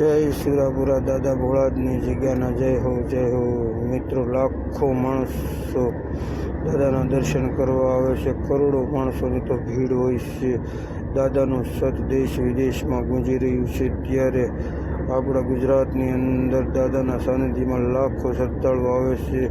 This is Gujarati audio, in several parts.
જય શિરાપુરા દાદા ભોળાદની જગ્યાના જય હો જય હો. મિત્રો, લાખો માણસો દાદાના દર્શન કરવા આવે છે. કરોડો માણસોની તો ભીડ હોય છે. દાદાનું સત દેશ વિદેશમાં ગુંજી રહ્યું છે. ત્યારે આપણા ગુજરાતની અંદર દાદાના સાનિધ્યમાં લાખો શ્રદ્ધાળુ આવે છે.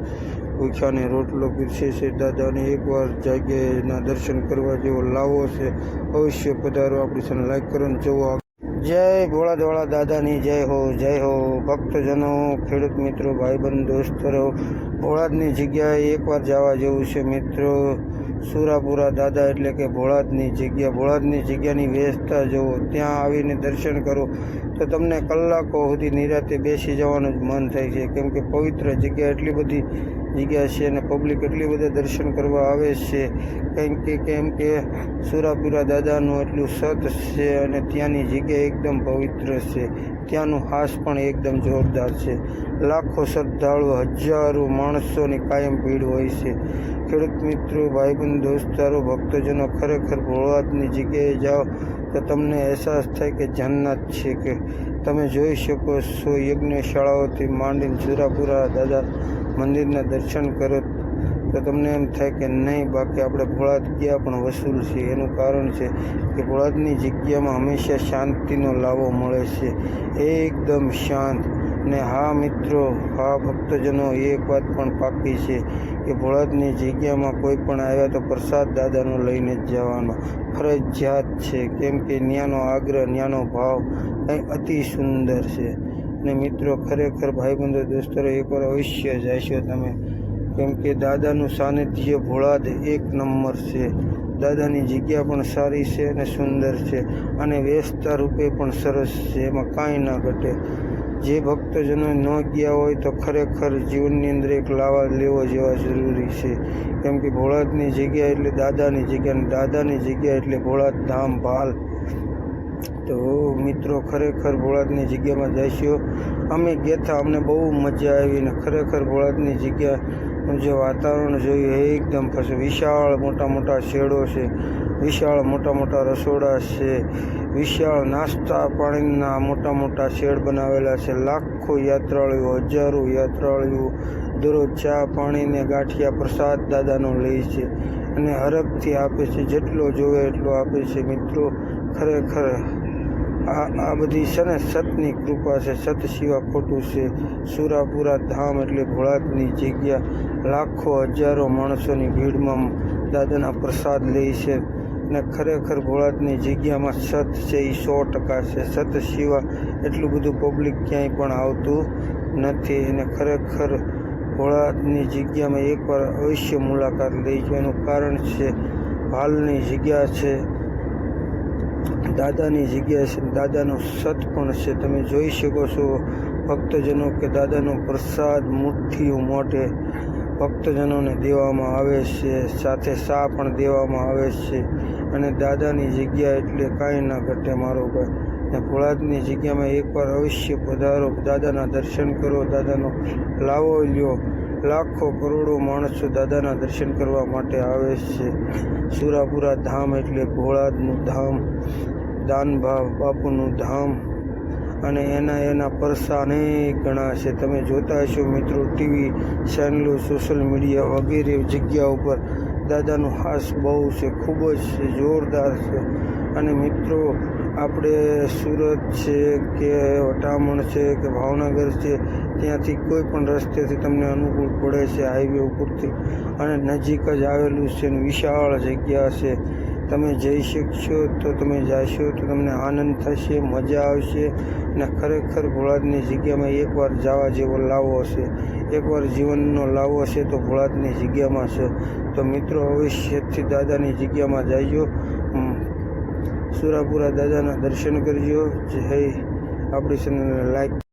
ભૂખ્યાને રોટલો પીરસે છે. દાદાને એકવાર જગ્યાએના દર્શન કરવા જેવો લાવો છે. અવશ્ય પધારો. આપણી સાથે લાઈક કરો જોવો. જય ભોળા દાદાની જય હો જય હો. ભક્તજનો, ખેડૂત મિત્રો, ભાઈબંધ દોસ્તરો ભોળાદની જગ્યાએ એકવાર જવા જેવું છે મિત્રો. સુરાપુરા દાદા એટલે કે ભોળાદની જગ્યા. ભોળાદની જગ્યાની વ્યવસ્થા જુઓ. ત્યાં આવીને દર્શન કરો તો તમને કલાકો સુધી નિરાતે બેસી જવાનું જ મન થાય છે. કેમ કે પવિત્ર જગ્યા એટલી બધી જગ્યા છે અને પબ્લિક એટલી બધા દર્શન કરવા આવે છે. કેમ કે કેમ કે સુરાપુરા દાદાનું એટલું સત છે અને ત્યાંની જગ્યા એકદમ પવિત્ર છે. ત્યાંનું હાસ પણ એકદમ જોરદાર છે. લાખો શ્રદ્ધાળુ હજારો માણસોની કાયમ ભીડ હોય છે. ખેડૂત મિત્રો, ભાઈબંધ, દોસ્તારો, ભક્તજનો ખરેખર ભોળવાદની જગ્યાએ જાઓ તો તમને અહેસાસ થાય કે જન્નત છે કે તમે જોઈ શકો છો યજ્ઞશાળાઓથી માંડીને સુરાપુરા દાદા મંદિરના દર્શન કરો. તો તમને એમ થાય કે નહીં, બાકી આપણે ભોળાદ ગયા પણ વસૂલ છે એનું કારણ છે કે ભોળાદની જગ્યામાં હંમેશા શાંતિનો લાવો મળે છે. એકદમ શાંત. ને હા મિત્રો, હા ભક્તજનો, એક વાત પણ પાકી છે કે ભોળાદની જગ્યામાં કોઈ પણ આવ્યા તો પ્રસાદ દાદાનો લઈને જ જવાનો. ફરજિયાત છે, કેમ કે ન્યાનો આગ્રહ, ન્યાનો ભાવ કંઈ અતિ સુંદર છે. ને મિત્રો, ખરેખર ભાઈબંધો, દોસ્તરો એકવાર અવશ્ય જશો તમે. કેમ કે દાદાનું સાનિધ્ય ભોળાદ એક નંબર છે. દાદાની જગ્યા પણ સારી છે અને સુંદર છે અને વ્યવસ્થા રૂપે પણ સરસ છે, એમાં કાંઈ ના ઘટે. જે ભક્તજનો ન ગયા હોય તો ખરેખર જીવનની અંદર એક લાવા લેવો જેવા જરૂરી છે. કેમ કે ભોળાદની જગ્યા એટલે દાદાની જગ્યા દાદાની જગ્યા એટલે ભોળાત ધામ ભાલ. તો મિત્રો, ખરેખર ભોળાદની જગ્યામાં જઈશું. અમે ગયા હતા, અમને બહુ મજા આવી ને ખરેખર ભોળાદની જગ્યા જે વાતાવરણ જોયું એ એકદમ પછી વિશાળ મોટા મોટા શેડો છે, વિશાળ મોટા મોટા રસોડા છે, વિશાળ નાસ્તા પાણીના મોટા મોટા શેડ બનાવેલા છે, લાખો યાત્રાળુઓ, હજારો યાત્રાળુઓ દરરોજ ચા પાણીને ગાંઠિયા પ્રસાદ દાદાનો લે છે અને હરખથી આપે છે, જેટલો જોવે એટલો આપે છે. મિત્રો, ખરેખર આ આ બધી છે ને સતની કૃપા છે. સત સિવા ખોટું છે. સુરાપુરા ધામ એટલે ભોળાતની જગ્યા. લાખો હજારો માણસોની ભીડમાં દાદાના પ્રસાદ લે છે ને ખરેખર ભોળાતની જગ્યામાં સત છે એ સો ટકા છે. સત સિવા એટલું બધું પબ્લિક ક્યાંય પણ આવતું નથી અને ખરેખર ભોળાતની જગ્યામાં એકવાર અવશ્ય મુલાકાત લેજો. એનું કારણ છે, હાલની જગ્યા છે. દાદાની જગ્યા છે. દાદાનો સત પણ છે. તમે જોઈ શકો છો ભક્તજનો કે દાદાનો પ્રસાદ મુઠ્ઠીઓ મોઢે ભક્તજનોને દેવામાં આવે છે. સાથે શા પણ દેવામાં આવે છે. અને દાદાની જગ્યા એટલે કાંઈ ના ઘટે મારો ભાઈ. ને ફોળાદની જગ્યામાં એકવાર અવશ્ય પધારો, દાદાના દર્શન કરો, દાદાનો લાવો લ્યો. લાખો કરોડો માણસો દાદાના દર્શન કરવા માટે આવે છે. સુરાપુરા ધામ એટલે ભોળાદનું ધામ દાનભાવ બાપુનું ધામ, અને એના એના પરસા અનેક ગણા છે. તમે જોતા હશો મિત્રો, ટીવી ચેનલો, સોશિયલ મીડિયા વગેરે જગ્યા ઉપર દાદાનું હાસ બહુ છે, ખૂબ જ જોરદાર છે. અને મિત્રો આપણે સુરત છે કે વટામણ છે કે ભાવનગર છે, ત્યાંથી કોઈ પણ રસ્તેથી તમને અનુકૂળ પડે છે હાઈવે ઉપરથી. અને નજીક જ આવેલું છે અને વિશાળ જગ્યા છે. તમે જઈ શકશો તો તમે જાશો તો તમને આનંદ થશે, મજા આવશે અને ખરેખર ભોળાદની જગ્યામાં એકવાર જવા જેવો લાવો હશે. એકવાર જીવનનો લાવો હશે તો ભોળાદની જગ્યામાં છે. તો મિત્રો, અવશ્યથી દાદાની જગ્યામાં જઈજો સુરાપુરા દાદાના દર્શન કરજો. જય આપણી ચેનલને લાઈક